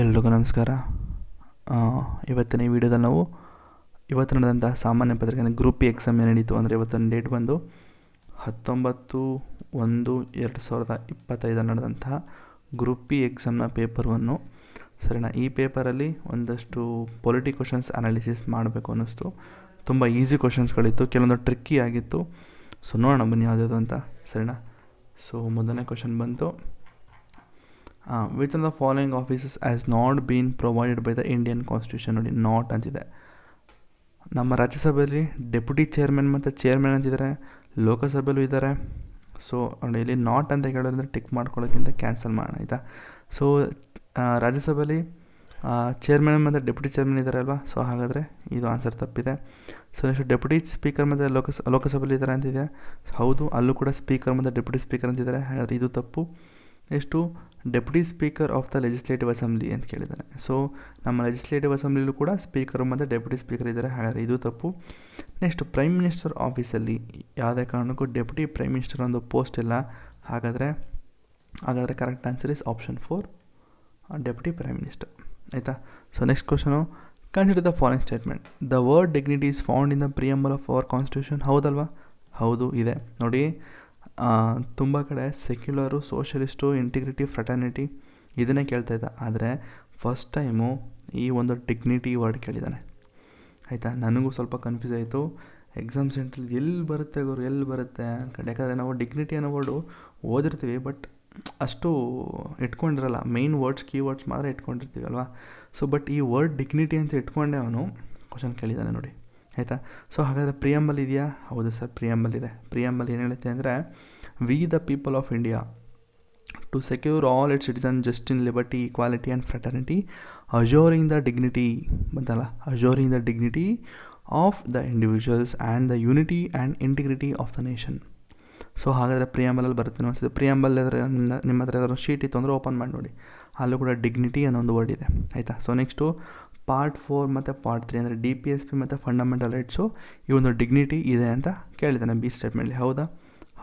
ಎಲ್ರಿಗೂ ನಮಸ್ಕಾರ. ಇವತ್ತಿನ ಈ ವಿಡಿಯೋದಲ್ಲಿ ನಾವು ಇವತ್ತು ನಡೆದಂಥ ಸಾಮಾನ್ಯ ಪತ್ರಿಕೆ ಗ್ರೂಪ್ ಪಿ ಎಕ್ಸಾಮ್ ನಡೀತು ಅಂದರೆ ಇವತ್ತಿನ ಡೇಟ್ ಬಂದು ಹತ್ತೊಂಬತ್ತು ಒಂದು ಎರಡು ಸಾವಿರದ ಇಪ್ಪತ್ತೈದರಲ್ಲಿ ನಡೆದಂತಹ ಗ್ರೂಪ್ ಪಿ ಎಕ್ಸಾಮ್ನ ಪೇಪರ್ ಒನ್ನು ಸರಿನಾ, ಈ ಪೇಪರಲ್ಲಿ ಒಂದಷ್ಟು ಪೊಲಿಟಿ ಕ್ವಶನ್ಸ್ ಅನಾಲಿಸಿಸ್ ಮಾಡಬೇಕು ಅನ್ನಿಸ್ತು. ತುಂಬ ಈಸಿ ಕ್ವಶನ್ಸ್ಗಳಿತ್ತು ಕೆಲವೊಂದು ಟ್ರಿಕ್ಕಿ ಆಗಿತ್ತು. ಸೊ ನೋಡೋಣ, ಬನ್ನಿ ಯಾವುದ್ಯಾವುದು ಅಂತ. ಸರಿನಾ? ಸೊ ಮೊದಲನೇ ಕ್ವಶನ್ ಬಂತು. Which are the following offices as not been provided by the Indian constitution ನೋಡಿ ನಾಟ್ ಅಂತಿದೆ. ನಮ್ಮ ರಾಜ್ಯಸಭೆಯಲ್ಲಿ ಡೆಪ್ಯೂಟಿ ಚೇರ್ಮನ್ ಮತ್ತು ಚೇರ್ಮನ್ ಅಂತಿದ್ದಾರೆ. ಲೋಕಸಭೆಯಲ್ಲೂ ಇದ್ದಾರೆ. ಸೊ ನೋಡಿ ಇಲ್ಲಿ ನಾಟ್ ಅಂತ ಹೇಳೋದ್ರಿಂದ ಟಿಕ್ ಮಾಡ್ಕೊಳ್ಳೋಕ್ಕಿಂತ ಕ್ಯಾನ್ಸಲ್ ಮಾಡೋಣ, ಆಯಿತಾ? ಸೊ ರಾಜ್ಯಸಭೆಯಲ್ಲಿ ಚೇರ್ಮನ್ ಮತ್ತು ಡೆಪ್ಯೂಟಿ ಚೇರ್ಮನ್ ಇದ್ದಾರೆ ಅಲ್ವಾ? ಸೊ ಹಾಗಾದರೆ ಇದು ಆನ್ಸರ್ ತಪ್ಪಿದೆ. ಸೊ ನೆಕ್ಸ್ಟ್ ಡೆಪ್ಯೂಟಿ ಸ್ಪೀಕರ್ ಮತ್ತು ಲೋಕಸ ಲೋಕಸಭೆಯಲ್ಲಿ ಇದ್ದಾರೆ ಅಂತಿದೆ. ಹೌದು, ಅಲ್ಲೂ ಕೂಡ ಸ್ಪೀಕರ್ ಮತ್ತು ಡೆಪ್ಯೂಟಿ ಸ್ಪೀಕರ್ ಅಂತಿದ್ದಾರೆ. ಹಾಗಾದರೆ ಇದು ತಪ್ಪು. Next deputy speaker of the legislative assembly ಅಂತ ಕೇಳಿದ್ದಾರೆ. ಸೊ ನಮ್ಮ ಲೆಜಿಸ್ಲೇಟಿವ್ ಅಸೆಂಬ್ಲಿಲೂ ಕೂಡ ಸ್ಪೀಕರು ಮತ್ತು ಡೆಪ್ಯೂಟಿ ಸ್ಪೀಕರ್ ಇದ್ದಾರೆ. ಹಾಗಾದರೆ ಇದು ತಪ್ಪು. ನೆಕ್ಸ್ಟ್ ಪ್ರೈಮ್ ಮಿನಿಸ್ಟರ್ ಆಫೀಸಲ್ಲಿ ಯಾವುದೇ ಕಾರಣಕ್ಕೂ ಡೆಪ್ಯೂಟಿ ಪ್ರೈಮ್ ಮಿನಿಸ್ಟರ್ ಒಂದು ಪೋಸ್ಟ್ ಇಲ್ಲ. ಹಾಗಾದರೆ ಹಾಗಾದರೆ correct answer is option four deputy prime minister ಆಯಿತಾ? So next question consider the foreign statement the word dignity is found in the preamble of our constitution ಹೌದಲ್ವಾ? ಹೌದು, ಇದೆ. ನೋಡಿ ತುಂಬ ಕಡೆ ಸೆಕ್ಯುಲರು ಸೋಷಲಿಸ್ಟು ಇಂಟಿಗ್ರಿಟಿ ಫ್ರಟರ್ನಿಟಿ ಇದನ್ನೇ ಕೇಳ್ತಾ ಇದ್ದ. ಆದರೆ ಫಸ್ಟ್ ಟೈಮು ಈ ಒಂದು ಡಿಗ್ನಿಟಿ ವರ್ಡ್ ಕೇಳಿದ್ದಾನೆ. ಆಯಿತಾ? ನನಗೂ ಸ್ವಲ್ಪ ಕನ್ಫ್ಯೂಸ್ ಆಯಿತು. ಎಕ್ಸಾಮ್ ಸೆಂಟ್ರಲ್ಲಿ ಎಲ್ಲಿ ಬರುತ್ತೆ ಗುರು? ಎಲ್ಲಿ ಬರುತ್ತೆ ಅನ್ಕೊಂಡು. ಯಾಕಂದರೆ ನಾವು ಡಿಗ್ನಿಟಿ ಅನ್ನೋ ವರ್ಡು ಓದಿರ್ತೀವಿ ಬಟ್ ಅಷ್ಟು ಇಟ್ಕೊಂಡಿರಲ್ಲ. ಮೇಯ್ನ್ ವರ್ಡ್ಸ್ ಕೀ ವರ್ಡ್ಸ್ ಮಾತ್ರ ಇಟ್ಕೊಂಡಿರ್ತೀವಿ ಅಲ್ವಾ? ಸೊ ಬಟ್ ಈ ವರ್ಡ್ ಡಿಗ್ನಿಟಿ ಅಂತ ಇಟ್ಕೊಂಡೆ ಅವನು. ಕ್ವಶನ್ ಕೇಳಿದ್ದಾನೆ ನೋಡಿ. ಆಯಿತಾ? ಸೊ ಹಾಗಾದರೆ ಪ್ರಿಯಂಬಲ್ ಇದೆಯಾ? ಹೌದು ಸರ್, ಪ್ರಿಯಂಬಲ್ ಇದೆ. ಪ್ರಿಯಂಬಲ್ ಏನು ಹೇಳುತ್ತೆ ಅಂದರೆ we the people of India to secure all it citizen just in liberty equality and fraternity assuring the dignity ಬಂತಲ್ಲ? Assuring the dignity of the individuals and the unity and integrity of the nation so ಹಾಗಾದರೆ ಪ್ರಿಯಾಂಬಲಲ್ಲಿ ಬರುತ್ತೆ ಅನಿಸುತ್ತೆ preamble ಆದರೆ ನಿಮ್ಮ ನಿಮ್ಮ ಹತ್ರ ಯಾವ್ದಾದ್ರು ಶೀಟ್ ಇತ್ತು ಅಂದರೆ ಓಪನ್ ಮಾಡಿ ನೋಡಿ. ಅಲ್ಲೂ ಕೂಡ ಡಿಗ್ನಿಟಿ ಅನ್ನೋ ಒಂದು ವರ್ಡ್ ಇದೆ. ಆಯಿತಾ? ಸೊ ನೆಕ್ಸ್ಟು ಪಾರ್ಟ್ ಫೋರ್ ಮತ್ತು ಪಾರ್ಟ್ ತ್ರೀ ಅಂದರೆ ಡಿ ಪಿ ಎಸ್ ಪಿ ಮತ್ತು ಫಂಡಮೆಂಟಲ್ ರೈಟ್ಸು ಈ ಒಂದು ಡಿಗ್ನಿಟಿ ಇದೆ ಅಂತ ಕೇಳಿದ್ದಾನೆ ಬಿ ಸ್ಟೇಟ್ಮೆಂಟ್ಲಿ ಹೌದಾ?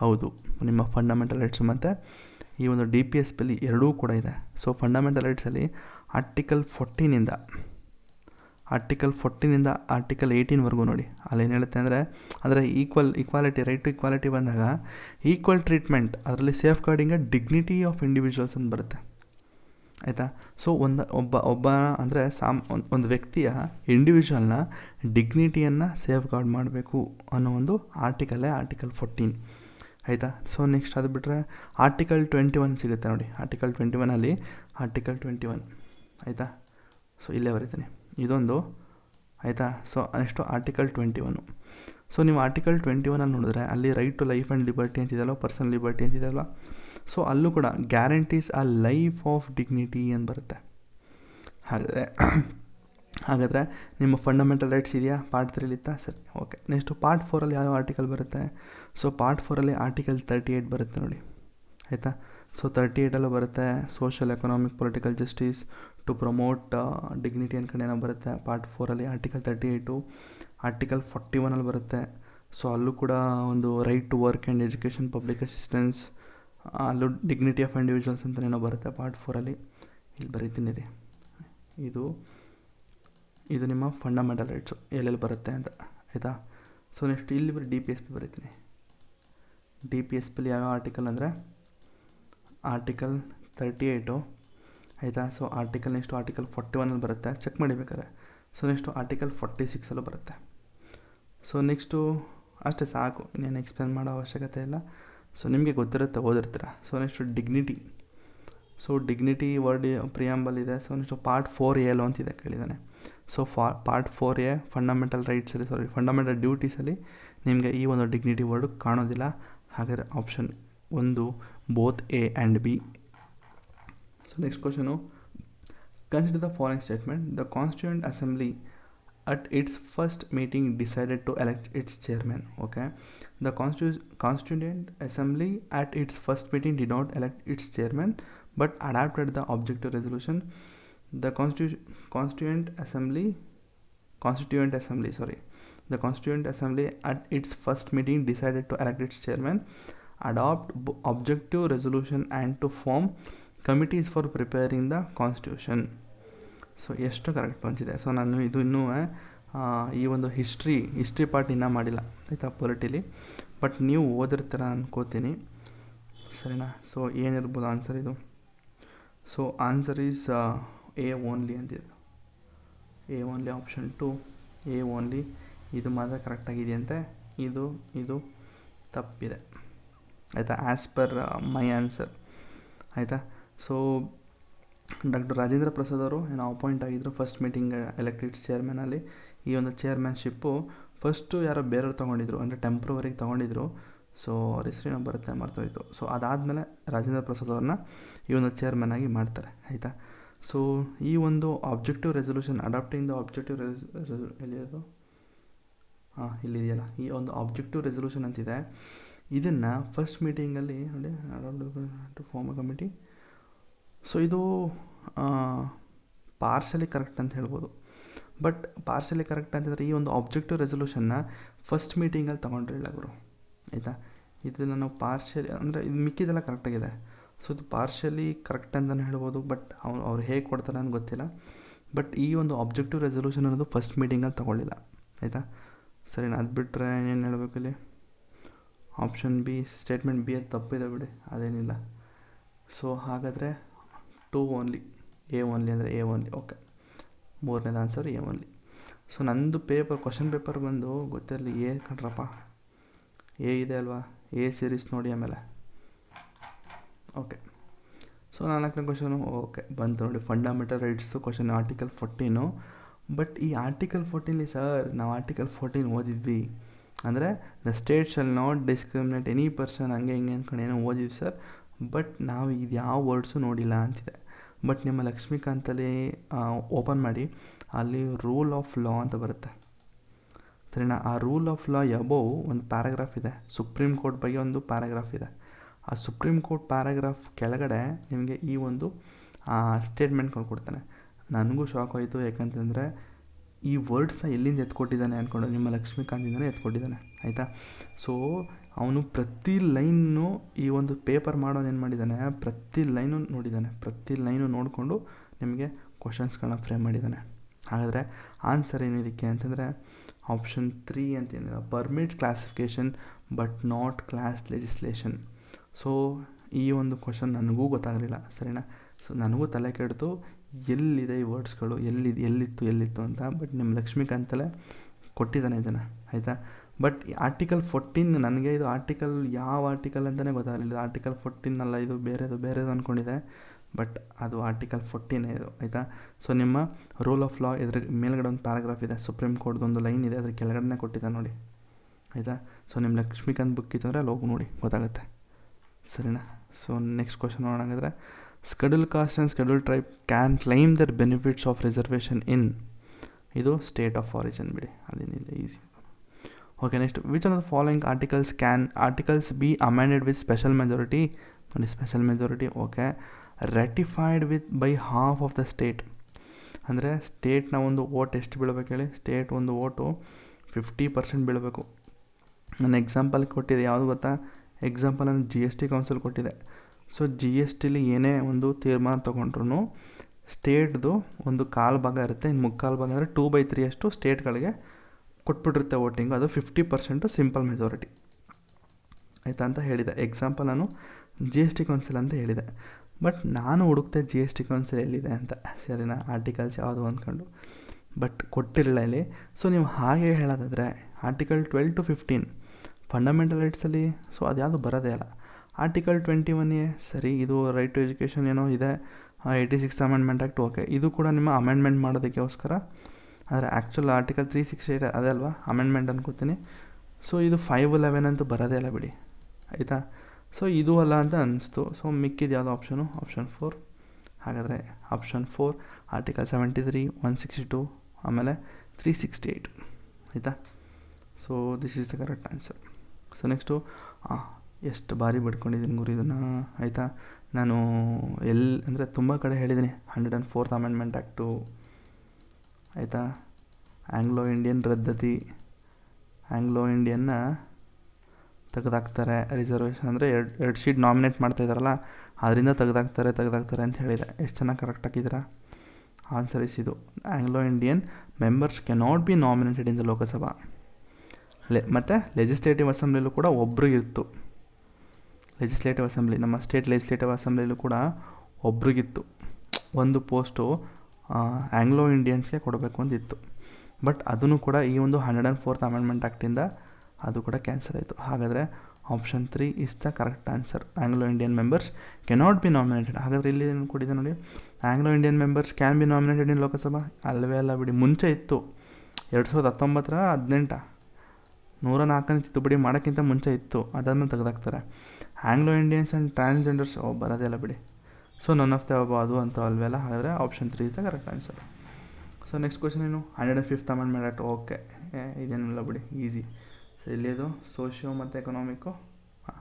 ಹೌದು. ನಿಮ್ಮ ಫಂಡಮೆಂಟಲ್ ರೈಟ್ಸು ಮತ್ತು ಈ ಒಂದು ಡಿ ಪಿ ಎಸ್ ಪಿಲಿ ಎರಡೂ ಕೂಡ ಇದೆ. ಸೊ ಫಂಡಮೆಂಟಲ್ ರೈಟ್ಸಲ್ಲಿ ಆರ್ಟಿಕಲ್ ಫೋರ್ಟೀನಿಂದ ಆರ್ಟಿಕಲ್ ಫೋರ್ಟೀನಿಂದ ಆರ್ಟಿಕಲ್ ಏಯ್ಟೀನ್ವರೆಗೂ ನೋಡಿ. ಅಲ್ಲೇನು ಹೇಳುತ್ತೆ ಅಂದರೆ ಅಂದರೆ equal equality right to equality ಬಂದಾಗ ಈಕ್ವಲ್ ಟ್ರೀಟ್ಮೆಂಟ್ ಅದರಲ್ಲಿ safeguarding dignity of individuals ಅಂತ ಬರುತ್ತೆ. ಆಯಿತಾ? ಸೊ ಒಂದು, ಒಬ್ಬ ಒಬ್ಬ ಅಂದರೆ ಸಾಮ್ ಒಂದು ವ್ಯಕ್ತಿಯ ಇಂಡಿವಿಜುವಲ್ನ ಡಿಗ್ನಿಟಿಯನ್ನು ಸೇಫ್ ಗಾರ್ಡ್ ಮಾಡಬೇಕು ಅನ್ನೋ ಒಂದು ಆರ್ಟಿಕಲ್ಲೇ ಆರ್ಟಿಕಲ್ ಫೋರ್ಟೀನ್ ಆಯಿತಾ? ಸೊ ನೆಕ್ಸ್ಟ್ ಅದು ಬಿಟ್ಟರೆ ಆರ್ಟಿಕಲ್ ಟ್ವೆಂಟಿ ಒನ್ ಸಿಗುತ್ತೆ ನೋಡಿ. ಆರ್ಟಿಕಲ್ ಟ್ವೆಂಟಿ ಒನಲ್ಲಿ ಆರ್ಟಿಕಲ್ ಟ್ವೆಂಟಿ ಒನ್ ಆಯಿತಾ? ಸೊ ಇಲ್ಲೇ ಬರೀತೀನಿ. ಇದೊಂದು, ಆಯಿತಾ? So next article twenty one so ನೀವು ಆರ್ಟಿಕಲ್ ಟ್ವೆಂಟಿ ಒನಲ್ಲಿ ನೋಡಿದ್ರೆ ಅಲ್ಲಿ right to life and liberty ಅಂತಿದೆಯಲ್ಲ? Personal liberty ಅಂತಿದೆಯಲ್ಲ? ಸೊ ಅಲ್ಲೂ ಕೂಡ ಗ್ಯಾರಂಟೀಸ್ ಆ ಲೈಫ್ ಆಫ್ ಡಿಗ್ನಿಟಿ ಅಂತ ಬರುತ್ತೆ. ಹಾಗಾದರೆ ಹಾಗಾದರೆ ನಿಮ್ಮ ಫಂಡಮೆಂಟಲ್ ರೈಟ್ಸ್ ಇದೆಯಾ? ಪಾರ್ಟ್ ತ್ರೀಲಿತ್ತಾ ಸರಿ ಓಕೆ ನೆಕ್ಸ್ಟು ಪಾರ್ಟ್ ಫೋರಲ್ಲಿ ಯಾವ ಆರ್ಟಿಕಲ್ ಬರುತ್ತೆ? ಸೊ ಪಾರ್ಟ್ ಫೋರಲ್ಲಿ ಆರ್ಟಿಕಲ್ ತರ್ಟಿ ಏಯ್ಟ್ ಬರುತ್ತೆ ನೋಡಿ. ಆಯಿತಾ? ಸೊ ತರ್ಟಿ ಏಯ್ಟಲ್ಲೂ ಬರುತ್ತೆ social economic political justice to promote dignity ಅನ್ಕೊಂಡು ಏನೋ ಬರುತ್ತೆ. Part ಫೋರಲ್ಲಿ article thirty eight article forty ಒನಲ್ಲಿ ಬರುತ್ತೆ. ಸೊ ಅಲ್ಲೂ ಕೂಡ ಒಂದು right to work and education public assistance ಅಲ್ಲೂ ಡಿಗ್ನಿಟಿ ಆಫ್ ಇಂಡಿವಿಜುವಲ್ಸ್ ಅಂತ ಏನೋ ಬರುತ್ತೆ ಪಾರ್ಟ್ ಫೋರಲ್ಲಿ ಇಲ್ಲಿ ಬರೀತೀನಿ ರೀ. ಇದು ಇದು ನಿಮ್ಮ ಫಂಡಮೆಂಟಲ್ ರೈಟ್ಸು ಎಲ್ಲೆಲ್ಲಿ ಬರುತ್ತೆ ಅಂತ, ಆಯಿತಾ? ಸೊ ನೆಕ್ಸ್ಟ್ ಇಲ್ಲಿ ಬರೀ ಡಿ ಪಿ ಎಸ್ ಪಿ ಬರೀತೀನಿ. ಡಿ ಪಿ ಎಸ್ ಪಿಲಿ ಯಾವ್ಯಾವ ಆರ್ಟಿಕಲ್ ಅಂದರೆ ಆರ್ಟಿಕಲ್ ತರ್ಟಿ ಏಯ್ಟು ಆಯಿತಾ? So article next article forty ಒನಲ್ಲಿ ಬರುತ್ತೆ. ಚೆಕ್ ಮಾಡಿ ಬೇಕಾದ್ರೆ. ಸೊ ನೆಕ್ಸ್ಟು ಆರ್ಟಿಕಲ್ ಫಾರ್ಟಿ ಸಿಕ್ಸಲ್ಲೂ ಬರುತ್ತೆ. ಸೊ ನೆಕ್ಸ್ಟು ಅಷ್ಟೇ ಸಾಕು. ಇನ್ನೇನು ಎಕ್ಸ್ಪ್ಲೇನ್ ಮಾಡೋ ಅವಶ್ಯಕತೆ ಇಲ್ಲ. ಸೊ ನಿಮಗೆ ಗೊತ್ತಿರುತ್ತೆ, ಓದಿರ್ತೀರ. So next dignity so dignity word preamble ಇದೆ. So next part four A low ಅಂತಿದೆ ಕೇಳಿದ್ದಾನೆ. ಸೊ ಫಾ ಪಾರ್ಟ್ ಫೋರ್ ಎ ಫಂಡಮೆಂಟಲ್ ರೈಟ್ಸಲ್ಲಿ ಸಾರಿ ಫಂಡಮೆಂಟಲ್ ಡ್ಯೂಟೀಸಲ್ಲಿ ನಿಮಗೆ ಈ ಒಂದು ಡಿಗ್ನಿಟಿ ವರ್ಡ್ ಕಾಣೋದಿಲ್ಲ. ಹಾಗಾದರೆ ಆಪ್ಷನ್ ಒಂದು both A and B so next question consider the following statement the constituent assembly at its first meeting decided to elect its chairman okay. the Constitu- constituent assembly at its first meeting did not elect its chairman but adopted the objective resolution the Constitu- constituent assembly constituent assembly sorry the constituent assembly at its first meeting decided to elect its chairman adopt b- objective resolution and to form committees for preparing the constitution so ಎಷ್ಟು correct ಬಂದಿದೆ so ನಾನು ಇದು ಇನ್ನೂ ಆ, ಈ ಒಂದು history history part ಇನ್ನೂ ಮಾಡಿಲ್ಲ, ಆಯಿತಾ ಪೊಲಿಟಿಲಿ ಬಟ್ ನೀವು ಓದಿರ್ತೀರ ಅನ್ಕೋತೀನಿ. ಸರಿನಾ? ಸೊ ಏನಿರ್ಬೋದು ಆನ್ಸರ್ ಇದು? So answer is A only ಅಂತಿದೆ. A only option two A only ಇದು ಮಾತ್ರ ಕರೆಕ್ಟಾಗಿದೆಯಂತೆ ಇದು ಇದು ತಪ್ಪಿದೆ. ಆಯಿತಾ? ಆ್ಯಸ್ ಪರ್ ಮೈ ಆನ್ಸರ್ ಆಯಿತಾ? ಸೊ ಡಾಕ್ಟರ್ ರಾಜೇಂದ್ರ ಪ್ರಸಾದ್ ಅವರು ಏನೋ ಅಪಾಯಿಂಟ್ ಆಗಿದ್ದರು ಫಸ್ಟ್ ಮೀಟಿಂಗ್ ಎಲೆಕ್ಟೆಡ್ ಚೇರ್ಮನಲ್ಲಿ ಈ ಒಂದು ಚೇರ್ಮ್ಯಾನ್ಶಿಪ್ಪು ಫಸ್ಟು ಯಾರೋ ಬೇರೆಯವ್ರು ತೊಗೊಂಡಿದ್ರು, ಅಂದರೆ ಟೆಂಪ್ರವರಿಗೆ ತೊಗೊಂಡಿದ್ರು. ಸೊ ಅವ್ರ ಹೆಸರಿನ ಬರುತ್ತೆ ಮರ್ತೋಯ್ತು. ಸೊ ಅದಾದಮೇಲೆ ರಾಜೇಂದ್ರ ಪ್ರಸಾದ್ ಅವ್ರನ್ನ ಈ ಒಂದು ಚೇರ್ಮನ್ ಆಗಿ ಮಾಡ್ತಾರೆ, ಆಯಿತಾ? ಸೊ ಈ ಒಂದು objective resolution adopting the objective ಎಲ್ಲಿರೋದು? ಹಾಂ, ಇಲ್ಲಿದೆಯಲ್ಲ. ಈ ಒಂದು ಆಬ್ಜೆಕ್ಟಿವ್ ರೆಸೊಲ್ಯೂಷನ್ ಅಂತಿದೆ. ಇದನ್ನು ಫಸ್ಟ್ ಮೀಟಿಂಗಲ್ಲಿ ನೋಡಿ ಟು ಫಾರ್ಮ್ ಕಮಿಟಿ ಸೊ ಇದು ಪಾರ್ಸಲಿ ಕರೆಕ್ಟ್ ಅಂತ ಹೇಳ್ಬೋದು. ಬಟ್ ಪಾರ್ಸಲಿ ಕರೆಕ್ಟ್ ಅಂತಂದರೆ ಈ ಒಂದು ಆಬ್ಜೆಕ್ಟಿವ್ ರೆಸೊಲ್ಯೂಷನ್ನ ಫಸ್ಟ್ ಮೀಟಿಂಗಲ್ಲಿ ತೊಗೊಂಡಿರಲಿಲ್ಲ ಗುರು. ಆಯಿತಾ? ಇದನ್ನು ನಾವು ಪಾರ್ಶಲಿ ಅಂದರೆ ಇದು ಮಿಕ್ಕಿದೆಲ್ಲ ಕರೆಕ್ಟಾಗಿದೆ ಸೊ ಇದು ಪಾರ್ಷಲಿ ಕರೆಕ್ಟ್ ಅಂತಲೇ ಹೇಳ್ಬೋದು ಬಟ್ ಅವ್ನು ಅವ್ರು ಹೇಗೆ ಕೊಡ್ತಾರೆ ಅಂತ ಗೊತ್ತಿಲ್ಲ. ಬಟ್ ಈ ಒಂದು ಆಬ್ಜೆಕ್ಟಿವ್ ರೆಸೊಲ್ಯೂಷನ್ ಅನ್ನೋದು ಫಸ್ಟ್ ಮೀಟಿಂಗಲ್ಲಿ ತೊಗೊಳ್ಳಿಲ್ಲ. ಆಯಿತಾ? ಸರಿ ಅದು ಬಿಟ್ಟರೆ ಏನು ಹೇಳಬೇಕು ಇಲ್ಲಿ? ಆಪ್ಷನ್ ಬಿ ಸ್ಟೇಟ್ಮೆಂಟ್ ಬಿ ಅದು ತಪ್ಪಿದೆ ಬಿಡಿ, ಅದೇನಿಲ್ಲ. ಸೊ ಹಾಗಾದರೆ ಟೂ ಓನ್ಲಿ ಎ ಓನ್ಲಿ ಅಂದರೆ ಎ ಓನ್ಲಿ ಓಕೆ ಮೂರನೇದು ಆನ್ಸರ್ ಎ ಒನ್ಲಿ ಸೊ ನಂದು ಪೇಪರ್ ಕ್ವಶನ್ ಪೇಪರ್ ಬಂದು ಗೊತ್ತಿರಲಿ ಎ ಕಣ್ರಪ್ಪ ಎ ಇದೆ ಅಲ್ವಾ? ಎ ಸೀರೀಸ್ ನೋಡಿ ಆಮೇಲೆ. ಓಕೆ ಸೊ ನಾಲ್ಕನೇ ಕ್ವಶನು ಓಕೆ ಬಂತು ನೋಡಿ. Fundamental rights question article fourteen but ಈ ಆರ್ಟಿಕಲ್ ಫೋರ್ಟೀನಲ್ಲಿ ಸರ್ ನಾವು ಆರ್ಟಿಕಲ್ ಫೋರ್ಟೀನ್ ಓದಿದ್ವಿ. ಅಂದರೆ the state shall not discriminate any person ಹಂಗೆ ಹಿಂಗೆ ಅಂದ್ಕೊಂಡು ಏನೋ ಓದಿದ್ವಿ ಸರ್ ಬಟ್ ನಾವು ಇದು ಯಾವ ವರ್ಡ್ಸು ನೋಡಿಲ್ಲ ಅಂತಿದೆ ಬಟ್ ನಿಮ್ಮ ಲಕ್ಷ್ಮೀಕಾಂತಲ್ಲಿ ಓಪನ್ ಮಾಡಿ, ಅಲ್ಲಿ ರೂಲ್ ಆಫ್ ಲಾ ಅಂತ ಬರುತ್ತೆ. ಸರಿನಾ? ಆ ರೂಲ್ ಆಫ್ ಲಾ ಎಬೋವ್ ಒಂದು ಪ್ಯಾರಾಗ್ರಾಫ್ ಇದೆ. ಸುಪ್ರೀಂ ಕೋರ್ಟ್ ಬಗ್ಗೆ ಒಂದು ಪ್ಯಾರಾಗ್ರಾಫ್ ಇದೆ. ಆ ಸುಪ್ರೀಂ ಕೋರ್ಟ್ ಪ್ಯಾರಾಗ್ರಾಫ್ ಕೆಳಗಡೆ ನಿಮಗೆ ಈ ಒಂದು ಸ್ಟೇಟ್ಮೆಂಟ್ ಕೊಡ್ತಾನೆ ನನಗೂ ಶಾಕ್ ಆಯಿತು. ಯಾಕಂತಂದರೆ, ಈ ವರ್ಡ್ಸ್ನ ಎಲ್ಲಿಂದ ಎತ್ಕೊಟ್ಟಿದ್ದಾನೆ ಅಂದ್ಕೊಂಡು ನಿಮ್ಮ ಲಕ್ಷ್ಮೀಕಾಂತಿಂದನೇ ಎತ್ಕೊಟ್ಟಿದ್ದಾನೆ. ಆಯಿತಾ? ಸೊ ಅವನು ಪ್ರತಿ ಲೈನ್ನು ಈ ಒಂದು ಪೇಪರ್ ಮಾಡೋನು ಏನು ಮಾಡಿದ್ದಾನೆ ಪ್ರತಿ ಲೈನು ನೋಡಿದ್ದಾನೆ ಪ್ರತಿ ಲೈನು ನೋಡಿಕೊಂಡು ನಿಮಗೆ ಕ್ವಶನ್ಸ್ಗಳನ್ನ ಫ್ರೇಮ್ ಮಾಡಿದ್ದಾನೆ ಹಾಗಾದರೆ ಆನ್ಸರ್ ಏನು ಇದಕ್ಕೆ ಅಂತಂದರೆ ಆಪ್ಷನ್ ತ್ರೀ ಅಂತ ಏನಿದೆ permits classification but not class legislation so ಈ ಒಂದು ಕ್ವಶನ್ ನನಗೂ ಗೊತ್ತಾಗಲಿಲ್ಲ. ಸರಿನಾ? ಸೊ ನನಗೂ ತಲೆ ಕೆಡ್ತು ಎಲ್ಲಿದೆ ಈ ವರ್ಡ್ಸ್ಗಳು ಎಲ್ಲಿ, ಎಲ್ಲಿತ್ತು ಎಲ್ಲಿತ್ತು ಅಂತ ಬಟ್ ನಿಮ್ಮ ಲಕ್ಷ್ಮೀಕಾಂತಲೇ ಕೊಟ್ಟಿದ್ದಾನೆ ಇದನ್ನು. ಆಯಿತಾ? ಬಟ್ ಆರ್ಟಿಕಲ್ ಫೋರ್ಟೀನ್ ನನಗೆ ಇದು ಆರ್ಟಿಕಲ್ ಯಾವ ಆರ್ಟಿಕಲ್ ಅಂತಲೇ ಗೊತ್ತಾಗಲಿಲ್ಲ. ಆರ್ಟಿಕಲ್ ಫೋರ್ಟೀನ್ ಅಲ್ಲ, ಇದು ಬೇರೆದು ಬೇರೆದು ಅಂದ್ಕೊಂಡಿದೆ ಬಟ್ ಅದು ಆರ್ಟಿಕಲ್ ಫೋರ್ಟೀನೇ ಇದು, ಆಯಿತಾ? ಸೊ ನಿಮ್ಮ ರೂಲ್ ಆಫ್ ಲಾ ಇದ್ರ ಮೇಲ್ಗಡೆ ಒಂದು ಪ್ಯಾರಾಗ್ರಾಫ್ ಇದೆ ಸುಪ್ರೀಂ ಕೋರ್ಟ್ದು ಒಂದು ಲೈನ್ ಇದೆ, ಅದ್ರ ಕೆಳಗಡೆನೇ ಕೊಟ್ಟಿದ್ದೆ ನೋಡಿ. ಆಯಿತಾ? ಸೊ ನಿಮ್ಮ ಲಕ್ಷ್ಮೀಕಾಂತ್ ಬುಕ್ ಇತ್ತಂದರೆ ಅಲ್ಲಿ ಹೋಗಿ ನೋಡಿ, ಗೊತ್ತಾಗುತ್ತೆ. ಸರಿನಾ? So next question ನೋಡೋಣಂಗಿದ್ರೆ scheduled caste and scheduled tribe can claim their benefits of reservation in ಇದು ಸ್ಟೇಟ್ ಆಫ್ ಆರಿಜಿನ್ ಬಿಡಿ, ಅದೇನಿಲ್ಲ easy okay next which are the following articles can articles be amended with special majority ನೋಡಿ special majority okay ratified with by half of the state ಅಂದರೆ ಸ್ಟೇಟ್ನ ಒಂದು vote ಎಷ್ಟು ಬೀಳಬೇಕು ಹೇಳಿ? State ಒಂದು ಓಟು ಫಿಫ್ಟಿ ಪರ್ಸೆಂಟ್ ಬೀಳಬೇಕು. ನಾನು ಎಕ್ಸಾಂಪಲ್ ಕೊಟ್ಟಿದೆ ಯಾವುದು ಗೊತ್ತಾ? ಎಕ್ಸಾಂಪಲ್ ನಾನು ಜಿ ಎಸ್ ಟಿ ಕೌನ್ಸಿಲ್ ಕೊಟ್ಟಿದೆ. ಸೊ ಜಿ ಎಸ್ ಟಿಲಿ ಏನೇ ಒಂದು ತೀರ್ಮಾನ ತೊಗೊಂಡ್ರು ಸ್ಟೇಟ್ದು ಒಂದು ಕಾಲು ಭಾಗ ಇರುತ್ತೆ. ಇನ್ನು ಮುಕ್ಕಾಲು ಭಾಗ ಅಂದರೆ ಟೂ ಬೈ ತ್ರೀ ಅಷ್ಟು ಸ್ಟೇಟ್ಗಳಿಗೆ ಕೊಟ್ಬಿಟ್ಟಿರುತ್ತೆ ವೋಟಿಂಗು, ಅದು ಫಿಫ್ಟಿ ಪರ್ಸೆಂಟು ಸಿಂಪಲ್ ಮೆಜಾರಿಟಿ ಆಯಿತಾ ಅಂತ ಹೇಳಿದೆ. ಎಕ್ಸಾಂಪಲ್ ನಾನು ಜಿ ಎಸ್ ಟಿ ಕೌನ್ಸಿಲ್ ಅಂತ ಹೇಳಿದೆ. ಬಟ್ ನಾನು ಹುಡುಕ್ತೆ ಜಿ ಎಸ್ ಟಿ ಕೌನ್ಸಿಲ್ ಎಲ್ಲಿದೆ ಅಂತ. ಸರಿನಾ? ಆರ್ಟಿಕಲ್ಸ್ ಯಾವುದು ಅಂದ್ಕೊಂಡು ಬಟ್ ಕೊಟ್ಟಿರಲಿಲ್ಲ ಇಲ್ಲಿ. ಸೊ ನೀವು ಹಾಗೆ ಹೇಳೋದಾದರೆ article twelve to fifteen fundamental ರೈಟ್ಸಲ್ಲಿ so ಅದ್ಯಾವುದು ಬರೋದೇ ಇಲ್ಲ. ಆರ್ಟಿಕಲ್ ಟ್ವೆಂಟಿ ಒನ್ ಎ ಸರಿ, ಇದು ರೈಟ್ ಟು ಎಜುಕೇಷನ್ ಏನೋ ಇದೆ. Eighty six amendment act okay ಇದು ಕೂಡ ನಿಮ್ಮ ಅಮೆಂಡ್ಮೆಂಟ್ ಮಾಡೋದಕ್ಕೋಸ್ಕರ ಆದರೆ actual article three sixty eight ಅದೇ ಅಲ್ವಾ? ಅಮೆಂಡ್ಮೆಂಟ್ ಅನ್ಕೋತೀನಿ. ಸೊ ಇದು ಫೈವ್ ಲೆವೆನ್ ಅಂತೂ ಬರೋದೇ ಇಲ್ಲ ಬಿಡಿ. ಆಯಿತಾ? ಸೊ ಇದು ಅಲ್ಲ ಅಂತ ಅನಿಸ್ತು. ಸೊ ಮಿಕ್ಕಿದ ಯಾವುದು ಆಪ್ಷನು ಆಪ್ಷನ್ ಫೋರ್ ಹಾಗಾದರೆ option four article seventy three one sixty two ಆಮೇಲೆ ತ್ರೀ ಸಿಕ್ಸ್ಟಿ ಏಯ್ಟ್ ಆಯಿತಾ so this is the correct answer so next ಎಷ್ಟು ಬಾರಿ ಬಿಡ್ಕೊಂಡಿದ್ದೀನಿ ಗುರು ಇದನ್ನು? ಆಯಿತಾ? ನಾನು ಎಲ್ಲಿ ಅಂದರೆ ತುಂಬ ಕಡೆ ಹೇಳಿದ್ದೀನಿ hundred and fourth amendment act ಆಯಿತಾ? ಆಂಗ್ಲೋ ಇಂಡಿಯನ್ ರದ್ದತಿ. ಆಂಗ್ಲೋ ಇಂಡಿಯನ್ನ ತೆಗೆದಾಕ್ತಾರೆ ರಿಸರ್ವೇಷನ್ ಅಂದರೆ ಎರಡು ಎರಡು ಸೀಟ್ ನಾಮಿನೇಟ್ ಮಾಡ್ತಾಯಿದ್ದಾರಲ್ಲ ಅದರಿಂದ ತೆಗೆದಾಕ್ತಾರೆ ತೆಗೆದಾಕ್ತಾರೆ ಅಂತ ಹೇಳಿದೆ. ಎಷ್ಟು ಚೆನ್ನಾಗಿ ಕರೆಕ್ಟ್ ಹಾಕಿದ್ದೀರಾ? ಆನ್ಸರ್ ಇಸ್ ಇದು. Anglo Indian members cannot be nominated in the Lok Sabha ಲೆ ಮತ್ತು ಲೆಜಿಸ್ಲೇಟಿವ್ ಅಸೆಂಬ್ಲಿಲೂ ಕೂಡ ಒಬ್ಬರು ಇತ್ತು. ಲೆಜಿಸ್ಲೇಟಿವ್ ಅಸೆಂಬ್ಲಿ ನಮ್ಮ ಸ್ಟೇಟ್ ಲೆಜಿಸ್ಲೇಟಿವ್ ಅಸೆಂಬ್ಲಿಲೂ ಕೂಡ ಒಬ್ರಿಗಿತ್ತು. ಒಂದು ಪೋಸ್ಟು ಆಂಗ್ಲೋ ಇಂಡಿಯನ್ಸ್ಗೆ ಕೊಡಬೇಕು ಅಂತಿತ್ತು ಬಟ್ ಅದನ್ನು ಕೂಡ ಈ ಒಂದು ಹಂಡ್ರೆಡ್ ಆ್ಯಂಡ್ ಫೋರ್ತ್ ಅಮೆಂಡ್ಮೆಂಟ್ ಆ್ಯಕ್ಟಿಂದ ಅದು ಕೂಡ ಕ್ಯಾನ್ಸಲ್ ಆಯಿತು. ಹಾಗಾದರೆ option three is the correct answer Anglo Indian members cannot be nominated ಹಾಗಾದರೆ ಇಲ್ಲಿ ಏನು ಕೊಟ್ಟಿದೆ ನೋಡಿ? Anglo Indian members can be nominated in Lok Sabha? ಅಲ್ಲವೇ ಅಲ್ಲ ಬಿಡಿ. ಮುಂಚೆ ಇತ್ತು. ಎರಡು ಸಾವಿರದ ಹತ್ತೊಂಬತ್ತರ ಹದಿನೆಂಟ. ನೂರ ನಾಲ್ಕನೇ ತಿದ್ದುಪಡಿ ಮಾಡೋಕ್ಕಿಂತ ಮುಂಚೆ ಇತ್ತು. ಅದನ್ನು ತೆಗೆದಾಕ್ತಾರೆ. ಆಂಗ್ಲೋ ಇಂಡಿಯನ್ಸ್ ಆ್ಯಂಡ್ ಟ್ರಾನ್ಸ್ಜೆಂಡರ್ಸ್ ಬರೋದೇ ಇಲ್ಲ ಬಿಡಿ. ಸೊ ನನ್ ಆಫ್ ದ ಅದು ಅಂತ ಅಲ್ವೆಲ್ಲ ಹಾಗಾದರೆ option three is the correct answer so next question ಏನು? Hundred and fifth amendment act okay ಇದೇನಿಲ್ಲ ಬಿಡಿ ಈಸಿ ಸೊ ಇಲ್ಲಿದು ಸೋಷಿಯೋ ಮತ್ತು ಎಕನಾಮಿಕ್ಕು ಹಾಂ.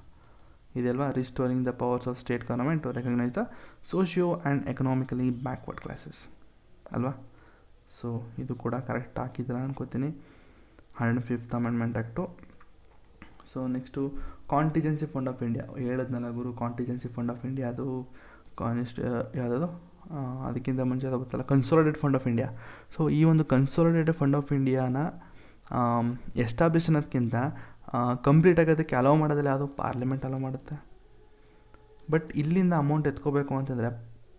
ಇದೆಲ್ವಾ? Restoring the powers of state government recognise the socio and economically backward classes ಅಲ್ವಾ? So ಇದು ಕೂಡ correct ಹಾಕಿದ್ರ ಅನ್ಕೋತೀನಿ. Hundred fifth amendment act so next contingency fund of India ಹೇಳಿದ್ನಲ್ಲ ಗುರು ಕಾಂಟಿಜೆನ್ಸಿ ಫಂಡ್ ಆಫ್ ಇಂಡಿಯಾ ಅದು ಕಾನಿಸ್ಟ್ ಯಾವುದದು? ಅದಕ್ಕಿಂತ ಮುಂಚೆ ಅದು ಗೊತ್ತಲ್ಲ. Consolidate fund of India so ಈ ಒಂದು ಕನ್ಸೋಲಿಡೇಟೆಡ್ ಫಂಡ್ ಆಫ್ ಇಂಡಿಯಾನ ಎಸ್ಟಾಬ್ಲಿಷ್ ಅನ್ನೋದಕ್ಕಿಂತ ಕಂಪ್ಲೀಟ್ ಆಗೋದಕ್ಕೆ ಅಲೋ ಮಾಡೋದಿಲ್ಲ ಯಾವುದು ಪಾರ್ಲಿಮೆಂಟ್ ಅಲೋ ಮಾಡುತ್ತೆ. ಬಟ್ ಇಲ್ಲಿಂದ ಅಮೌಂಟ್ ಎತ್ಕೋಬೇಕು ಅಂತಂದರೆ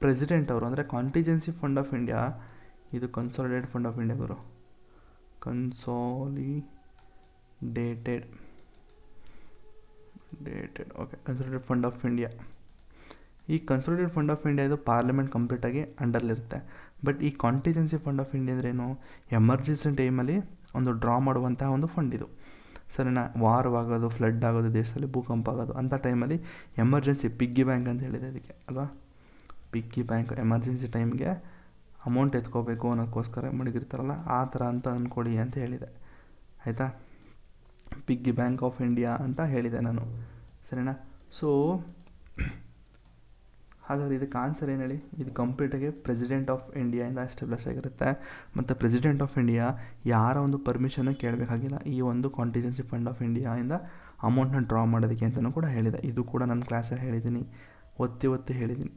ಪ್ರೆಸಿಡೆಂಟ್ ಅವರು, ಅಂದರೆ ಕಾಂಟಿಜೆನ್ಸಿ ಫಂಡ್ ಆಫ್ ಇಂಡಿಯಾ ಇದು consolidate fund of India Guru. Consolidated dated okay consolidate fund of India ಈ ಕನ್ಸೋಲಿಡೇಟ್ ಫಂಡ್ ಆಫ್ ಇಂಡಿಯಾ ಇದು ಪಾರ್ಲಿಮೆಂಟ್ ಕಂಪ್ಲೀಟಾಗಿ ಅಂಡರ್ಲಿರುತ್ತೆ ಬಟ್ ಈ ಕಾಂಟಿಜೆನ್ಸಿ ಫಂಡ್ ಆಫ್ ಇಂಡಿಯಾ ಅಂದ್ರೇನು ಎಮರ್ಜೆನ್ಸಿ ಟೈಮಲ್ಲಿ ಒಂದು ಡ್ರಾ ಮಾಡುವಂತಹ ಒಂದು ಫಂಡ್ ಇದು. ಸರಿನಾ? ಆಗೋದು ಫ್ಲಡ್ ಆಗೋದು, ದೇಶದಲ್ಲಿ ಭೂಕಂಪ ಆಗೋದು ಅಂಥ ಟೈಮಲ್ಲಿ ಎಮರ್ಜೆನ್ಸಿ ಪಿಗ್ಗಿ ಬ್ಯಾಂಕ್ ಅಂತ ಹೇಳಿದೆ ಅದಕ್ಕೆ, ಅಲ್ವಾ? ಪಿಗ್ಗಿ ಬ್ಯಾಂಕ್ ಎಮರ್ಜೆನ್ಸಿ ಟೈಮ್ಗೆ ಅಮೌಂಟ್ ಎತ್ಕೋಬೇಕು ಅನ್ನೋಕ್ಕೋಸ್ಕರ ಮಡಗಿರ್ತಾರಲ್ಲ ಆ ಥರ ಅಂತ ಅಂದ್ಕೊಡಿ ಅಂತ ಹೇಳಿದೆ. ಆಯಿತಾ? ಪಿಗ್ಗಿ ಬ್ಯಾಂಕ್ ಆಫ್ ಇಂಡಿಯಾ ಅಂತ ಹೇಳಿದೆ ನಾನು. ಸರಿನಾ? ಸೊ ಹಾಗಾದ್ರೆ ಇದಕ್ಕೆ ಆನ್ಸರ್ ಏನು ಹೇಳಿ? ಇದು ಕಂಪ್ಲೀಟಾಗಿ ಪ್ರೆಸಿಡೆಂಟ್ ಆಫ್ ಇಂಡಿಯಾಯಿಂದ ಎಸ್ಟಾಬ್ಲಿಷ್ ಆಗಿರುತ್ತೆ. ಮತ್ತು ಪ್ರೆಸಿಡೆಂಟ್ ಆಫ್ ಇಂಡಿಯಾ ಯಾರ ಒಂದು ಪರ್ಮಿಷನ್ನು ಕೇಳಬೇಕಾಗಿಲ್ಲ. ಈ ಒಂದು ಕಾಂಟಿಜೆನ್ಸಿ ಫಂಡ್ ಆಫ್ ಇಂಡಿಯಾಯಿಂದ ಅಮೌಂಟ್ನ ಡ್ರಾ ಮಾಡೋದಕ್ಕೆ ಅಂತಲೂ ಕೂಡ ಹೇಳಿದೆ. ಇದು ಕೂಡ ನನ್ನ ಕ್ಲಾಸಲ್ಲಿ ಹೇಳಿದ್ದೀನಿ ಒತ್ತಿ ಒತ್ತಿ ಹೇಳಿದ್ದೀನಿ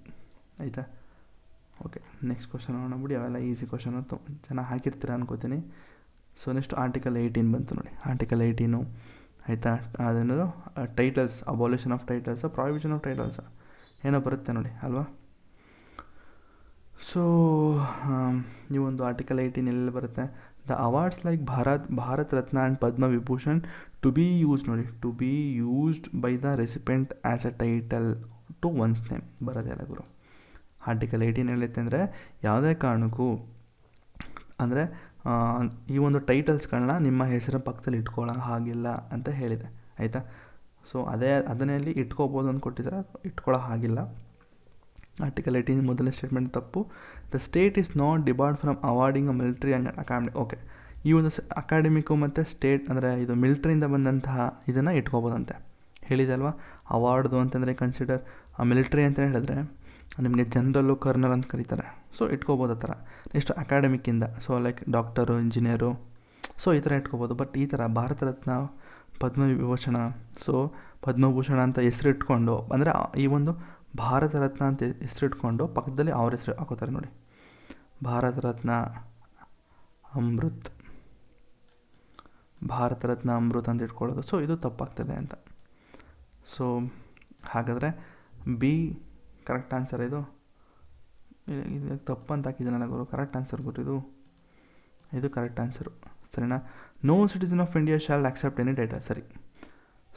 ಆಯಿತಾ? ಓಕೆ ನೆಕ್ಸ್ಟ್ ಕ್ವಶನ್ ನೋಡೋಣ ಬಿಡಿ. ಅವೆಲ್ಲ ಈಸಿ ಕ್ವಶನ್ ಅಂತ ಚೆನ್ನಾಗಿ ಹಾಕಿರ್ತೀರ ಅನ್ಕೋತೀನಿ. ಸೊ ನೆಕ್ಸ್ಟ್ ಆರ್ಟಿಕಲ್ ಏಯ್ಟೀನ್ ಬಂತು ನೋಡಿ. ಆರ್ಟಿಕಲ್ ಏಯ್ಟೀನು ಆಯಿತಾ? ಅದೇನದು titles abolition of titles provision of titles ಏನೋ ಬರುತ್ತೆ ನೋಡಿ, ಅಲ್ವಾ? ಸೊ ಈ ಒಂದು ಆರ್ಟಿಕಲ್ ಏಯ್ಟೀನ್ ಎಲ್ಲೆಲ್ಲ ಬರುತ್ತೆ. The awards like Bharat Bharat Ratna and Padma Vibhushan to be use ನೋಡಿ to be used by the recipient as a title to one's name ಬರೋದೇ ಅಲ್ಲ ಗುರು. ಆರ್ಟಿಕಲ್ ಏಯ್ಟೀನ್ ಹೇಳುತ್ತೆ ಅಂದರೆ, ಯಾವುದೇ ಕಾರಣಕ್ಕೂ, ಅಂದರೆ ಈ ಒಂದು ಟೈಟಲ್ಸ್ಗಳನ್ನ ನಿಮ್ಮ ಹೆಸರು ಪಕ್ಕದಲ್ಲಿ ಇಟ್ಕೊಳ್ಳೋ ಹಾಗಿಲ್ಲ ಅಂತ ಹೇಳಿದೆ. ಆಯಿತಾ? ಸೊ ಅದೇ ಅದನ್ನಲ್ಲಿ ಇಟ್ಕೋಬೋದು ಅಂತ ಕೊಟ್ಟಿದ್ದಾರೆ ಇಟ್ಕೊಳ್ಳೋ ಹಾಗಿಲ್ಲ ಆರ್ಟಿಕಲ್ ಏಯ್ಟೀನ್ ಮೊದಲನೇ ಸ್ಟೇಟ್ಮೆಂಟ್ ತಪ್ಪು. The state is not debarred from awarding a military and academy okay ಈ ಒಂದು ಅಕಾಡೆಮಿಕ್ಕು ಮತ್ತು ಸ್ಟೇಟ್ ಅಂದರೆ ಇದು ಮಿಲಿಟ್ರಿಯಿಂದ ಬಂದಂತಹ ಇದನ್ನು ಇಟ್ಕೋಬೋದಂತೆ. ಹೇಳಿದೆ ಅಲ್ವಾ? ಅವಾರ್ಡ್ದು ಅಂತಂದರೆ ಕನ್ಸಿಡರ್ ಆ ಮಿಲಿಟ್ರಿ ಅಂತ ಹೇಳಿದ್ರೆ ನಿಮಗೆ ಜನರಲ್ಲು ಕರ್ನಲ್ ಅಂತ ಕರೀತಾರೆ. ಸೊ ಇಟ್ಕೋಬೋದು ಆ ಥರ. Next ಅಕಾಡೆಮಿಕ್ಕಿಂದ so like doctor engineer so ಈ ಥರ ಇಟ್ಕೋಬೋದು. ಬಟ್ ಈ ಥರ ಭಾರತ ರತ್ನ ಪದ್ಮವಿಭೂಷಣ. ಸೊ ಪದ್ಮಭೂಷಣ ಅಂತ ಹೆಸರಿಟ್ಕೊಂಡು, ಅಂದರೆ ಈ ಒಂದು ಭಾರತ ರತ್ನ ಅಂತ ಹೆಸರಿಟ್ಕೊಂಡು ಪಕ್ಕದಲ್ಲಿ ಅವ್ರ ಹೆಸರು ಹಾಕೋತಾರೆ ನೋಡಿ. ಭಾರತ ರತ್ನ ಅಮೃತ್. ಭಾರತ ರತ್ನ ಅಮೃತ್ ಅಂತ ಇಟ್ಕೊಳ್ಳೋದು. ಸೊ ಇದು ತಪ್ಪಾಗ್ತದೆ ಅಂತ. ಸೊ ಹಾಗಾದರೆ ಬಿ ಕರೆಕ್ಟ್ ಆನ್ಸರ್ ಇದು? ಇದು ತಪ್ಪು ಅಂತ ಹಾಕಿದ್ದಾನಲ್ಲ ಗುರು ಕರೆಕ್ಟ್ ಆನ್ಸರ್ ಗುರು ಇದು? ಇದು ಕರೆಕ್ಟ್ ಆನ್ಸರು ಸರಿನಾ? No citizen of India shall accept any title ಸರಿ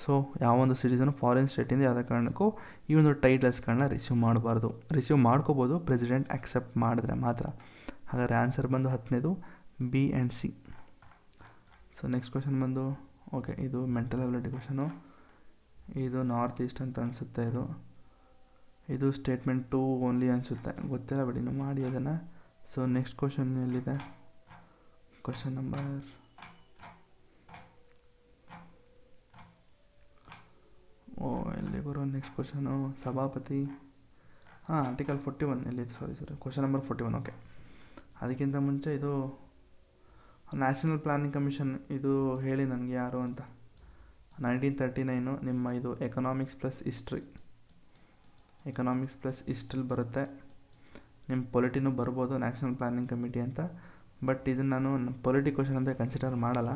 ಸೊ ಯಾವೊಂದು ಸಿಟಿಸನ್ ಫಾರಿನ್ ಸ್ಟೇಟಿಂದ ಯಾವುದೇ ಕಾರಣಕ್ಕೂ ಈ ಒಂದು ಟೈಟಲ್ಸ್ಗಳನ್ನ ರಿಸೀವ್ ಮಾಡಬಾರ್ದು. ರಿಸೀವ್ ಮಾಡ್ಕೋಬೋದು ಪ್ರೆಸಿಡೆಂಟ್ ಆಕ್ಸೆಪ್ಟ್ ಮಾಡಿದ್ರೆ ಮಾತ್ರ. ಹಾಗಾದರೆ ಆನ್ಸರ್ ಬಂದು ಹತ್ತನೇದು B and C so next question ಬಂದು ಓಕೆ ಇದು ಮೆಂಟಲ್ ಅಬಿಲಿಟಿ ಕ್ವಶನು ಇದು ನಾರ್ತ್ ಈಸ್ಟ್ ಅಂತ ಅನಿಸುತ್ತೆ ಇದು. ಇದು ಸ್ಟೇಟ್ಮೆಂಟ್ ಟು ಓನ್ಲಿ ಅನಿಸುತ್ತೆ. ಗೊತ್ತಿಲ್ಲ ಬಿಡಿ, ನೀವು ಮಾಡಿ ಅದನ್ನು. ಸೊ ನೆಕ್ಸ್ಟ್ ಕ್ವಶನ್ ಎಲ್ಲಿದೆ? ಕ್ವೆಶನ್ ನಂಬರ್ ಓ ಎಲ್ಲಿ ಬರೋ ನೆಕ್ಸ್ಟ್ ಕ್ವಶನು ಸಭಾಪತಿ. ಹಾಂ ಆರ್ಟಿಕಲ್ ಫೋರ್ಟಿ ಒನ್ ಎಲ್ಲಿ sorry sir question number forty one okay ಅದಕ್ಕಿಂತ ಮುಂಚೆ ಇದು ನ್ಯಾಷನಲ್ ಪ್ಲಾನಿಂಗ್ ಕಮಿಷನ್ ಇದು ಹೇಳಿ ನನಗೆ ಯಾರು ಅಂತ. ನೈನ್ಟೀನ್ ತರ್ಟಿ ನೈನು ನಿಮ್ಮ ಇದು economics plus history economics plus ಹಿಸ್ಟ್ರಿಲಿ ಬರುತ್ತೆ. ನಿಮ್ಮ ಪೊಲಿಟಿನೂ ಬರ್ಬೋದು ನ್ಯಾಷನಲ್ ಪ್ಲಾನಿಂಗ್ ಕಮಿಟಿ ಅಂತ. ಬಟ್ ಇದನ್ನು ನಾನು ಪೊಲಿಟಿ ಕ್ವಶನ್ ಅಂತ ಕನ್ಸಿಡರ್ ಮಾಡಲ್ಲ.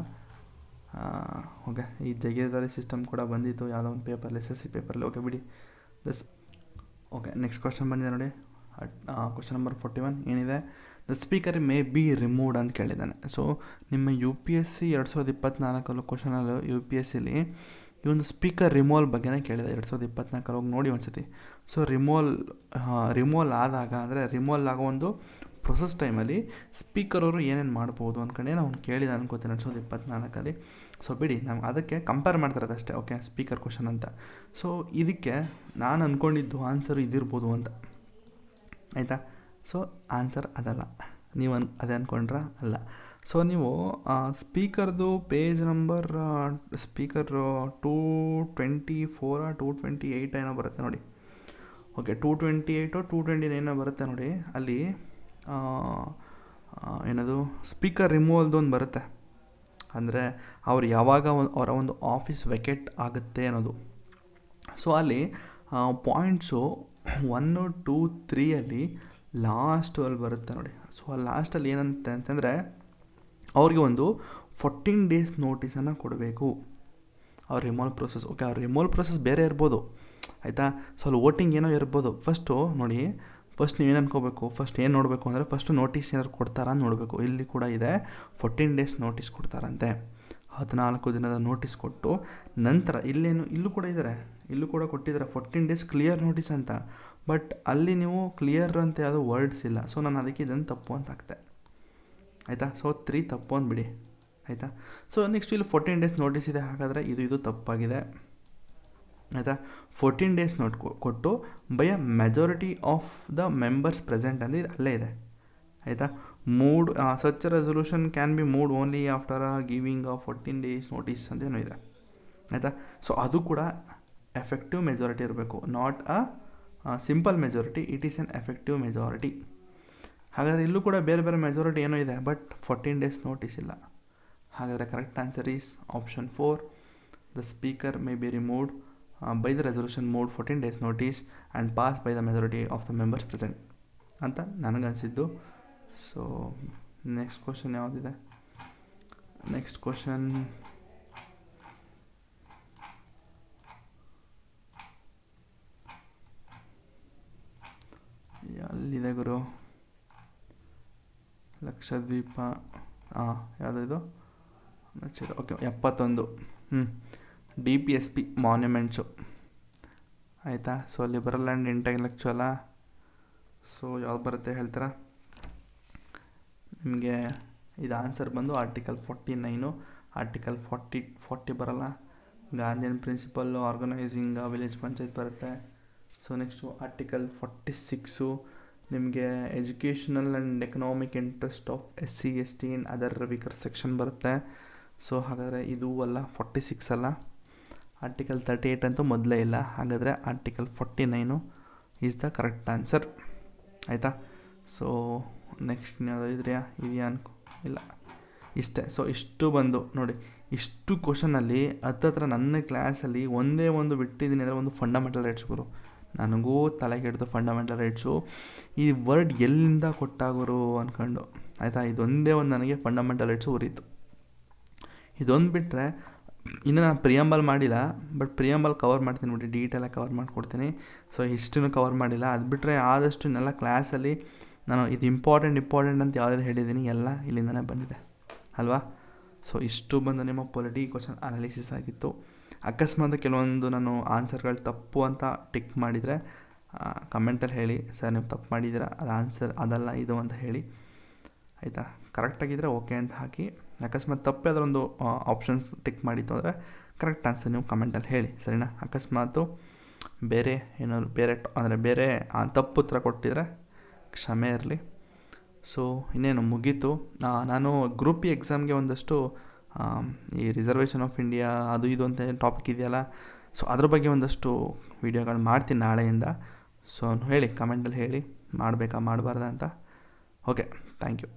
ಓಕೆ ಈ ಜಗೇದಾರಿ ಸಿಸ್ಟಮ್ ಕೂಡ ಬಂದಿತ್ತು. ಯಾವುದೋ ಒಂದು ಪೇಪರ್ಲಿ ಎಸ್ ಎಸ್ ಸಿ ಪೇಪರ್ಲಿ ಓಕೆ ಬಿಡಿ. ದಸ್ ಓಕೆ ನೆಕ್ಸ್ಟ್ ಕ್ವಶನ್ ಬಂದಿದೆ ನೋಡಿ. ಕ್ವಶನ್ ನಂಬರ್ ಫೋರ್ಟಿ ಒನ್ ಏನಿದೆ? The speaker may be removed ಅಂತ ಕೇಳಿದ್ದಾನೆ. ಸೊ ನಿಮ್ಮ ಯು ಪಿ ಎಸ್ ಸಿ ಎರಡು ಸಾವಿರದ ಇಪ್ಪತ್ತ್ನಾಲ್ಕಲ್ಲೂ ಕ್ವಶನಲ್ಲಿ ಯು ಪಿ ಎಸ್ ಸಿಲಿ ಈ ಒಂದು ಸ್ಪೀಕರ್ ರಿಮೋಲ್ ಬಗ್ಗೆನೇ ಕೇಳಿದೆ. ಎರಡು ಸಾವಿರದ ಇಪ್ಪತ್ನಾಲ್ಕಲ್ಲಿ ಹೋಗಿ ನೋಡಿ ಒಂದು ಸತಿ ಸೊ ರಿಮೋಲ್ ರಿಮೋಲ್ ಆದಾಗ, ಅಂದರೆ ರಿಮೋಲ್ ಆಗೋ ಒಂದು ಪ್ರೊಸೆಸ್ ಟೈಮಲ್ಲಿ ಸ್ಪೀಕರ್ ಅವರು ಏನೇನು ಮಾಡ್ಬೋದು ಅಂದ್ಕೊಂಡೇ ಅವ್ನು ಕೇಳಿದ ಅನ್ಕೋತೀನಿ ಎರಡು ಸಾವಿರದ ಇಪ್ಪತ್ತ್ನಾಲ್ಕಲ್ಲಿ ಸೊ ಬಿಡಿ, ನಮ್ಗೆ ಅದಕ್ಕೆ ಕಂಪೇರ್ ಮಾಡ್ತಾರೆ ಅಷ್ಟೇ ಓಕೆ ಸ್ಪೀಕರ್ ಕ್ವಶನ್ ಅಂತ. ಸೊ ಇದಕ್ಕೆ ನಾನು ಅಂದ್ಕೊಂಡಿದ್ದು ಆನ್ಸರ್ ಇದಿರ್ಬೋದು ಅಂತ. ಆಯಿತಾ? ಸೊ ಆನ್ಸರ್ ಅದಲ್ಲ. ನೀವು ಅನ್, ಅದೇ ಅಂದ್ಕೊಂಡ್ರ ಅಲ್ಲ. ಸೊ ನೀವು ಸ್ಪೀಕರ್ದು page number speaker two twenty ಫೋರ two twenty eight ಏನೋ ಬರುತ್ತೆ ನೋಡಿ. Okay two twenty eight two twenty ನೈನೋ ಬರುತ್ತೆ ನೋಡಿ. ಅಲ್ಲಿ ಏನದು ಸ್ಪೀಕರ್ ರಿಮೂವಲ್ದು ಒಂದು ಬರುತ್ತೆ. ಅಂದರೆ ಅವ್ರು ಯಾವಾಗ ಅವರ ಒಂದು ಆಫೀಸ್ ವೆಕೆಟ್ ಆಗುತ್ತೆ ಅನ್ನೋದು. ಸೊ ಅಲ್ಲಿ ಪಾಯಿಂಟ್ಸು ಒನ್ನು ಟೂ ತ್ರೀಯಲ್ಲಿ ಲಾಸ್ಟ್ ಅಲ್ಲಿ ಬರುತ್ತೆ ನೋಡಿ. ಸೊ ಆ ಲಾಸ್ಟಲ್ಲಿ ಏನಂತೆ ಅಂತಂದರೆ ಅವ್ರಿಗೆ ಒಂದು ಫೋರ್ಟೀನ್ ಡೇಸ್ ನೋಟಿಸನ್ನು ಕೊಡಬೇಕು. ಅವ್ರ ರಿಮೋಲ್ ಪ್ರೊಸೆಸ್ ಓಕೆ ಅವ್ರ ರಿಮೋಲ್ ಪ್ರೊಸೆಸ್ ಬೇರೆ ಇರ್ಬೋದು. ಆಯಿತಾ? ಸೊ ಅಲ್ಲಿ ವೋಟಿಂಗ್ ಏನೋ ಇರ್ಬೋದು. ಫಸ್ಟು ನೋಡಿ ಫಸ್ಟ್ ನೀವೇನು ಅನ್ಕೋಬೇಕು ಫಸ್ಟ್ ಏನು ನೋಡಬೇಕು ಅಂದರೆ ಫಸ್ಟ್ ನೋಟಿಸ್ ಏನಾದ್ರು ಕೊಡ್ತಾರಾ ನೋಡಬೇಕು. ಇಲ್ಲಿ ಕೂಡ ಇದೆ ಫೋರ್ಟೀನ್ ಡೇಸ್ ನೋಟಿಸ್ ಕೊಡ್ತಾರಂತೆ. ಹದಿನಾಲ್ಕು ದಿನದ ನೋಟಿಸ್ ಕೊಟ್ಟು ನಂತರ ಇಲ್ಲೇನು, ಇಲ್ಲೂ ಕೂಡ ಇದ್ದಾರೆ ಇಲ್ಲೂ ಕೂಡ ಕೊಟ್ಟಿದ್ದಾರೆ ಫೋರ್ಟೀನ್ ಡೇಸ್ ಕ್ಲಿಯರ್ ನೋಟಿಸ್ ಅಂತ. ಬಟ್ ಅಲ್ಲಿ ನೀವು ಕ್ಲಿಯರ್ ಅಂತ ಯಾವುದೋ ವರ್ಡ್ಸ್ ಇಲ್ಲ. ಸೊ ನಾನು ಅದಕ್ಕೆ ಇದನ್ನು ತಪ್ಪು ಅಂತ ಹಾಕ್ತೆ ಆಯಿತಾ? ಸೊ ತ್ರೀ ತಪ್ಪು ಅಂದ್ಬಿಡಿ. ಆಯಿತಾ? ಸೊ ನೆಕ್ಸ್ಟ್ ಇಲ್ಲಿ ಫೋರ್ಟೀನ್ ಡೇಸ್ ನೋಟಿಸ್ ಇದೆ. ಹಾಗಾದರೆ ಇದು ಇದು ತಪ್ಪಾಗಿದೆ. ಆಯಿತಾ? ಫೋರ್ಟೀನ್ ಡೇಸ್ ನೋಟ್ ಕೊಟ್ಟು by a majority of the members present ಅಂದರೆ ಅಲ್ಲೇ ಇದೆ. ಆಯಿತಾ? Moved such resolution can be moved only after giving of fourteen days notice ಅಂತೇನೋ ಇದೆ. ಆಯಿತಾ? ಸೊ ಅದು ಕೂಡ ಎಫೆಕ್ಟಿವ್ ಮೆಜಾರಿಟಿ ಇರಬೇಕು. Not a simple majority it is an effective majority ಹಾಗಾದರೆ ಇಲ್ಲೂ ಕೂಡ ಬೇರೆ ಬೇರೆ ಮೆಜಾರಿಟಿ ಏನೋ ಇದೆ ಬಟ್ ಫೋರ್ಟೀನ್ ಡೇಸ್ ನೋಟಿಸ್ ಇಲ್ಲ. ಹಾಗಾದರೆ correct answer is option four the speaker may be removed by the resolution moved fourteen days notice and pass by the majority of the members present ಅಂತ ನನಗನ್ಸಿದ್ದು so next question ಯಾವುದಿದೆ? Next question ಎಲ್ಲಿದೆ ಗುರು? ಲಕ್ಷದ್ವೀಪ ಹಾಂ ಯಾವುದಿದು okay ಎಪ್ಪತ್ತೊಂದು. ಹ್ಞೂ D P S P monuments ಆಯಿತಾ? ಸೊ ಲಿಬರಲ್ ಆ್ಯಂಡ್ ಇಂಟೆಲೆಕ್ಚುವಲ ಸೊ ಯಾವ್ದು ಬರುತ್ತೆ ಹೇಳ್ತೀರಾ? ನಿಮಗೆ ಇದು ಆನ್ಸರ್ ಬಂದು article forty nine article forty forty ಬರಲ್ಲ Gandhian principle organising village panchayat ಬರುತ್ತೆ. So next article forty six ನಿಮಗೆ educational and economic interest of S C S T in other weaker section ಬರುತ್ತೆ. ಸೊ ಹಾಗಾದರೆ ಇದು ಅಲ್ಲ forty six ಅಲ್ಲ? Article thirty eight ಅಂತೂ ಮೊದಲೇ ಇಲ್ಲ. ಹಾಗಾದರೆ article forty nine is the correct answer ಆಯಿತಾ ಸೊ ನೆಕ್ಸ್ಟ್ ಯಾವುದೋ ಇದೆಯಾ ಅನ್ಕೊ ಇಲ್ಲ. ಇಷ್ಟೇ. ಸೊ ಇಷ್ಟು ಬಂದು ನೋಡಿ, ಇಷ್ಟು ಕ್ವಶನಲ್ಲಿ ಹತ್ತತ್ರ ನನ್ನ ಕ್ಲಾಸಲ್ಲಿ ಒಂದೇ ಒಂದು ಬಿಟ್ಟಿದ್ದೀನಿ ಅಂದರೆ ಒಂದು ಫಂಡಮೆಂಟಲ್ ರೈಟ್ಸ್ ಗುರು. ನನಗೂ ತಲೆ ಹಿಡಿದು ಫಂಡಮೆಂಟಲ್ ರೈಟ್ಸು ಈ ವರ್ಡ್ ಎಲ್ಲಿಂದ ಕೊಟ್ಟಾಗೋರು ಅಂದ್ಕೊಂಡು ಆಯಿತಾ? ಇದೊಂದೇ ಒಂದು ನನಗೆ ಫಂಡಮೆಂಟಲ್ ರೈಟ್ಸು ಉರಿತು. ಇದೊಂದು ಬಿಟ್ಟರೆ ಇನ್ನು ನಾನು ಪ್ರಿಯಂಬಲ್ ಮಾಡಿಲ್ಲ ಬಟ್ ಪ್ರಿಯಂಬಲ್ ಕವರ್ ಮಾಡ್ತೀನಿ ನೋಡಿ ಡೀಟೇಲಾಗಿ ಕವರ್ ಮಾಡಿಕೊಡ್ತೀನಿ. ಸೊ ಹಿಸ್ಟ್ರಿನೂ ಕವರ್ ಮಾಡಿಲ್ಲ. ಅದು ಬಿಟ್ಟರೆ ಆದಷ್ಟು ಇನ್ನೆಲ್ಲ ಕ್ಲಾಸಲ್ಲಿ ನಾನು ಇದು ಇಂಪಾರ್ಟೆಂಟ್ ಇಂಪಾರ್ಟೆಂಟ್ ಅಂತ ಯಾವುದಾದ್ರು ಹೇಳಿದ್ದೀನಿ, ಎಲ್ಲ ಇಲ್ಲಿಂದನೇ ಬಂದಿದೆ. ಅಲ್ವಾ? ಸೊ ಇಷ್ಟು ಬಂದು ನಿಮ್ಮ ಪೊಲಿಟಿ ಕ್ವಶನ್ ಅನಾಲಿಸಿಸ್ ಆಗಿತ್ತು. ಅಕಸ್ಮಾತ್ ಕೆಲವೊಂದು ನಾನು ಆನ್ಸರ್ಗಳು ತಪ್ಪು ಅಂತ ಟಿಕ್ ಮಾಡಿದರೆ ಕಮೆಂಟಲ್ಲಿ ಹೇಳಿ. ಸರ್, ನೀವು ತಪ್ಪು ಮಾಡಿದ್ದೀರಾ? ಅದು ಆನ್ಸರ್ ಅದಲ್ಲ, ಇದು ಅಂತ ಹೇಳಿ. ಆಯಿತಾ? ಕರೆಕ್ಟಾಗಿದ್ದರೆ ಓಕೆ ಅಂತ ಹಾಕಿ. ಅಕಸ್ಮಾತ್ ತಪ್ಪೇ ಅದರೊಂದು ಆಪ್ಷನ್ಸ್ ಟಿಕ್ ಮಾಡಿತ್ತು ಅಂದರೆ ಕರೆಕ್ಟ್ ಆನ್ಸರ್ ನೀವು ಕಮೆಂಟಲ್ಲಿ ಹೇಳಿ, ಸರಿನಾ? ಅಕಸ್ಮಾತು ಬೇರೆ ಏನಾದ್ರು, ಬೇರೆ, ಅಂದರೆ ಬೇರೆ ತಪ್ಪು ಉತ್ತರ ಕೊಟ್ಟಿದ್ರೆ ಕ್ಷಮೆ ಇರಲಿ. ಸೊ ಇನ್ನೇನು ಮುಗೀತು. ನಾನು ಗ್ರೂಪ್ ಇ ಎಕ್ಸಾಮ್ಗೆ ಒಂದಷ್ಟು ಈ ರಿಸರ್ವೇಷನ್ ಆಫ್ ಇಂಡಿಯಾ ಅದು ಇದು ಅಂತ ಟಾಪಿಕ್ ಇದೆಯಲ್ಲ ಸೊ ಅದ್ರ ಬಗ್ಗೆ ಒಂದಷ್ಟು ವೀಡಿಯೋಗಳು ಮಾಡ್ತೀನಿ ನಾಳೆಯಿಂದ. ಸೊ ಹೇಳಿ ಕಮೆಂಟಲ್ಲಿ ಹೇಳಿ, ಮಾಡಬೇಕಾ ಮಾಡಬಾರ್ದಾ ಅಂತ. Okay thank you